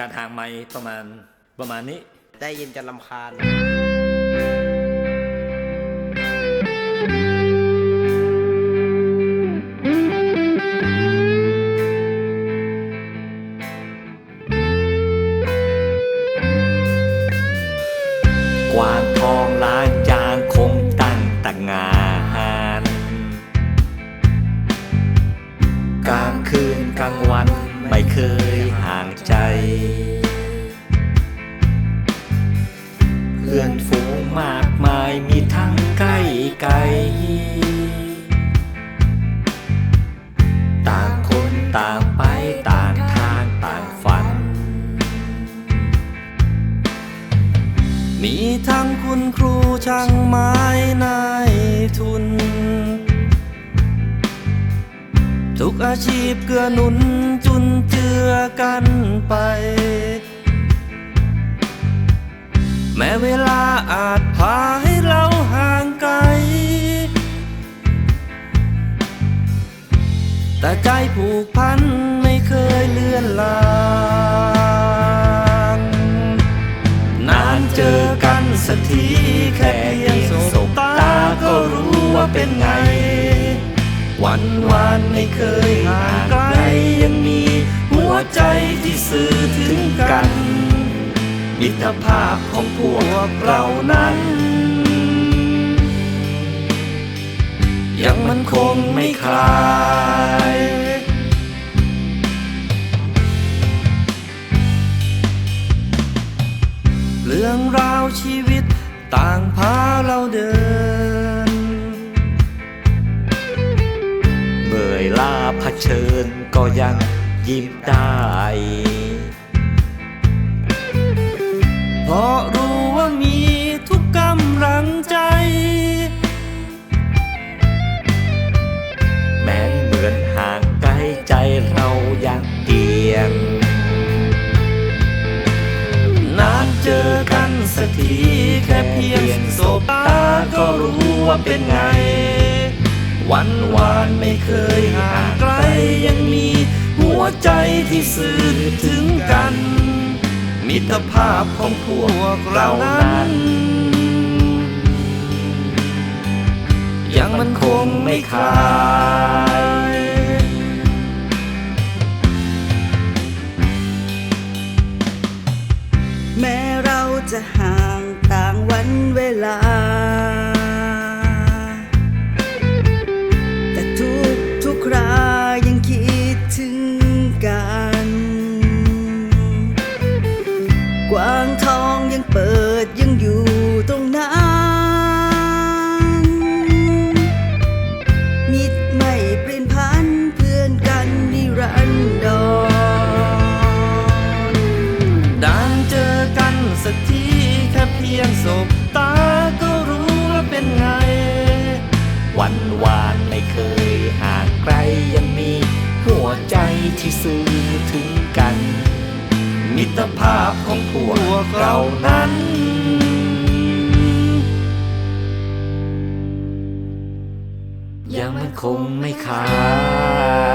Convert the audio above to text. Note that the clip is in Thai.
การห่างไม้ประมาณประมาณนี้ ได้ยินจนลำคาญ กวางทองล้านจางคงตั้งตางานกลางคืนกลางวันไม่เคยห่างใจ เพื่อนฝูงมากมายมีทั้งใกล้ไกล ต่างคนต่างไปต่างทางต่างฝัน มีทั้งคุณครูช่างไม้นายทุน ทุกอาชีพเกื้อหนุนจุนเจือกันาอาจพาให้เราห่างไกล แต่ใจผูกพันไม่เคยเลือนลางนานเจอกันสักทีแค่เพียงสบตาก็รู้ว่าเป็นไง วันวานไม่เคยห่างไกลยังมี หัวใจที่สื่อถึงกัน มิตรภาพของพวกเรานั้น ยังมันคงไม่คลายเรื่องราวชีวิตต่างพาเราเดินเมื่อยลาเผชิญก็ยังยิ้มได้ เพราะรู้ว่ามีทุกกำลังใจ แม้เหมือนห่างไกลใจเรายังเดียงนานเจอกันสักทีแค่เพียงสบตาก็รู้ว่าเป็นไง วันวานไม่เคยห่างไกลยังมีหัวใจที่สื่อถึงกัน มิตรภาพของพวกเรานั้น ยังมันคงไม่คลายแม้เราจะห่างต่างวันเวลา ที่สื่อถึงกัน มิตรภาพของพวกเรานั้นยังมันคงไม่ขาย